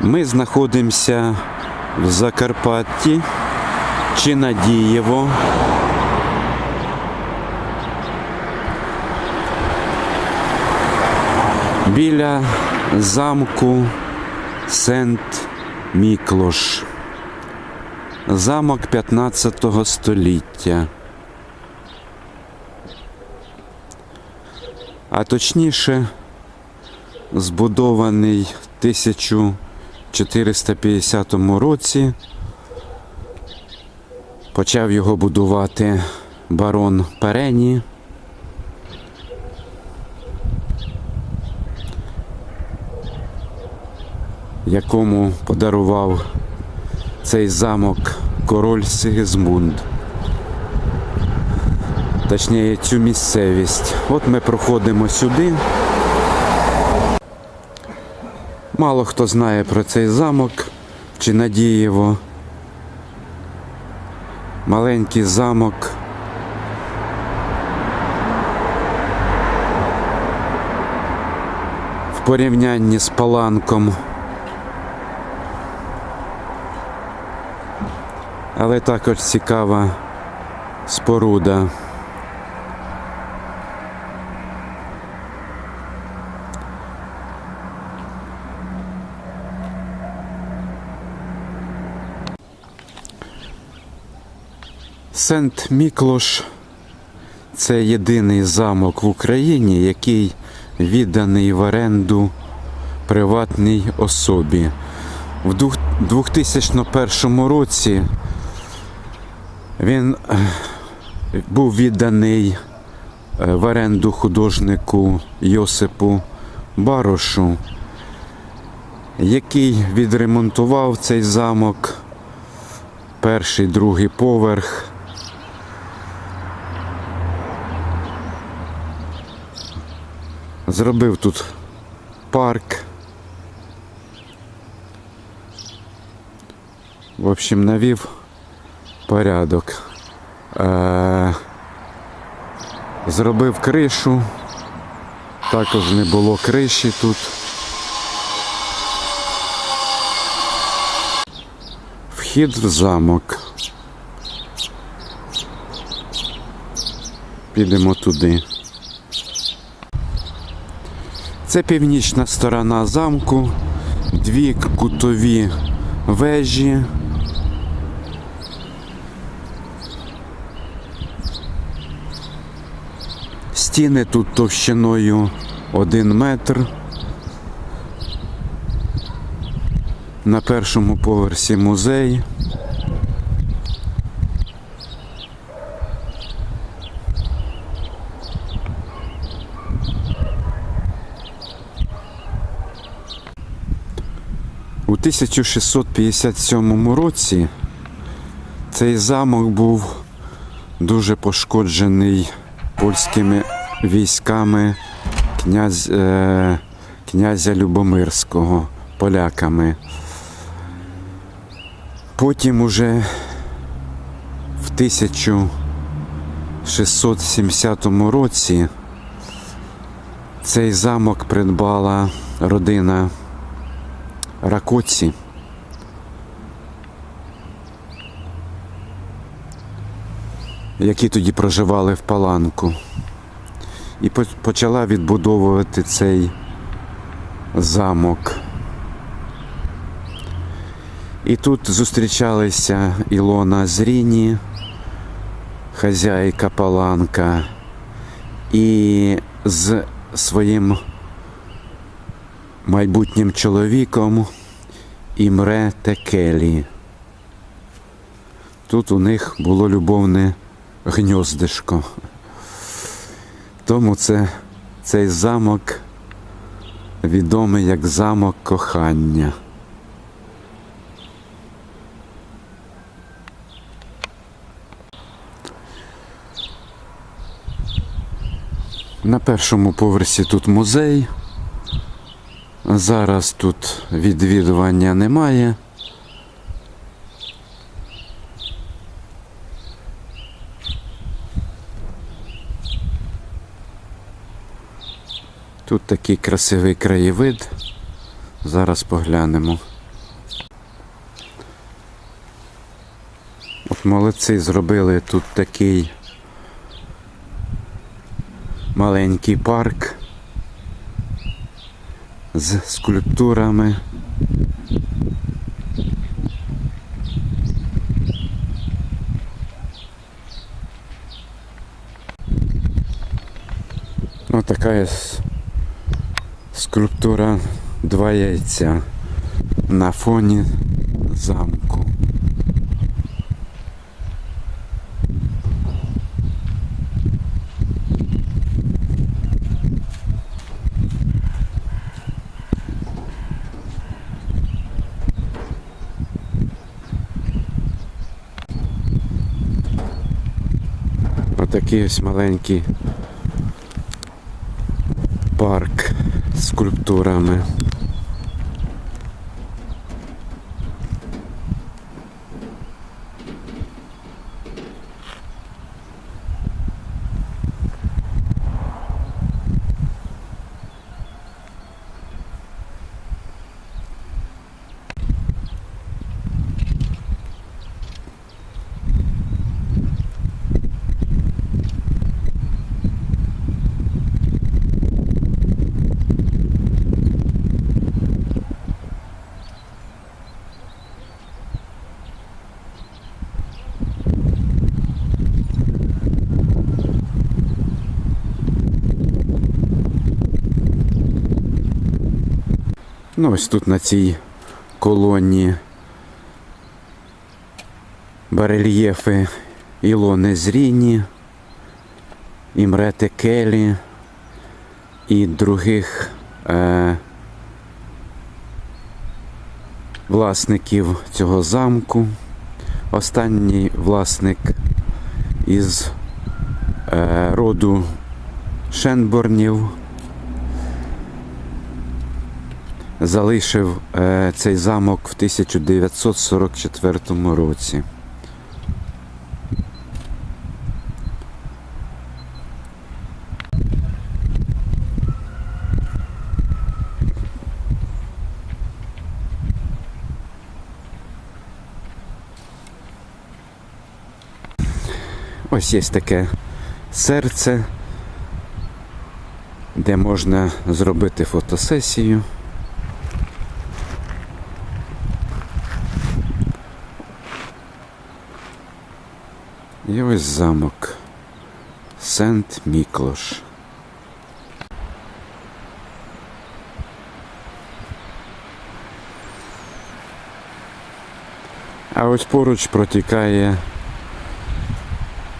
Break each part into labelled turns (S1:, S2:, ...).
S1: Ми знаходимося в Закарпатті, Чинадієво. Біля замку Сент Міклош. Замок 15 століття. А точніше, збудований в 1450 році. Почав його будувати барон Перені. якому подарував цей замок король Сигизмунд. Точніше, цю місцевість. От ми проходимо сюди. Мало хто знає про цей замок чи Надієво. Маленький замок. В порівнянні з паланком. Але також цікава споруда. Сент Міклош це єдиний замок в Україні, який відданий в оренду приватній особі. В 2001 році він е, був відданий е, в оренду художнику Йосипу Барошу, який відремонтував цей замок, перший, другий поверх. Зробив тут парк. В общем, навів порядок. Е, зробив кришу. Також не було криші тут. Вхід в замок. Підемо туди. Це північна сторона замку, дві кутові вежі. Стіни тут товщиною один метр. На першому поверсі музей. 1657 році цей замок був дуже пошкоджений польськими військами князь, е, князя Любомирського, поляками. Потім уже в 1670 році цей замок придбала родина Ракоці. які тоді проживали в Паланку. І почала відбудовувати цей замок. І тут зустрічалися Ілона Зріні, хазяйка Паланка, і з своїм майбутнім чоловіком Імре Текелі. Тут у них було любовне гньоздишко. Тому це, цей замок відомий як замок кохання. На першому поверсі тут музей. Зараз тут відвідування немає. Тут такий красивий краєвид. Зараз поглянемо. От молодці зробили тут такий маленький парк з скульптурами. Ось така скульптура два яйця на фоні замку. Отакий ось маленький парк з скульптурами. Ну, ось тут на цій колоні барельєфи Ілони Зріні, Імрети Келі і других е, власників цього замку. Останній власник із е, роду Шенборнів залишив е, цей замок в 1944 році. Ось є таке серце, де можна зробити фотосесію. І ось замок Сент Міклош. А ось поруч протікає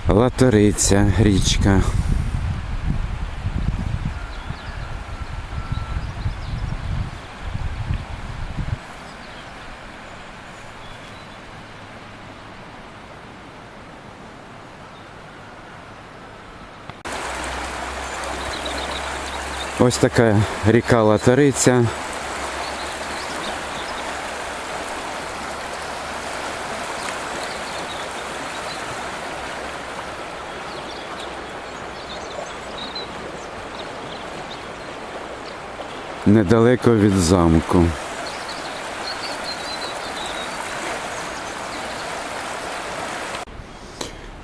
S1: Латориця річка. Ось така ріка Латориця. Недалеко від замку.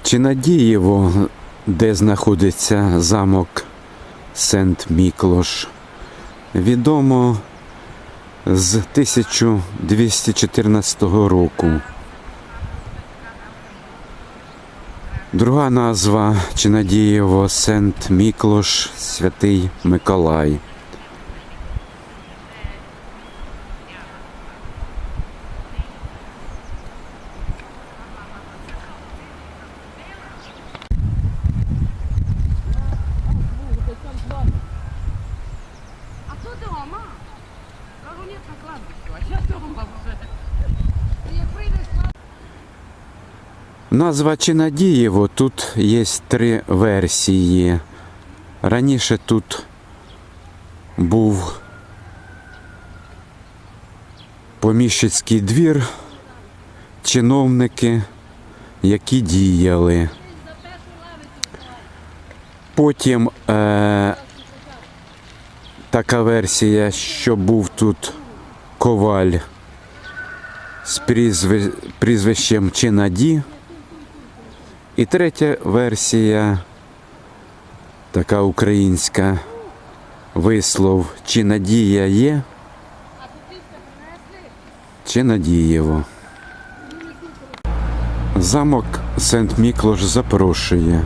S1: Чи Надієво, де знаходиться замок Сент Міклош, відомо з 1214 року. Друга назва Чинадієво Сент Міклош Святий Миколай.
S2: А хто дома? Кажу, ні, на кладбищу, а я дома вже. Ти як прийдеш на
S1: Назва Чинадієво тут є три версії. Раніше тут був поміщицький двір, чиновники, які діяли. Потім е, така версія, що був тут коваль з прізвищем Чинаді. І третя версія, така українська вислов, чи надія є, чи надієво. Замок Сент Міклош запрошує.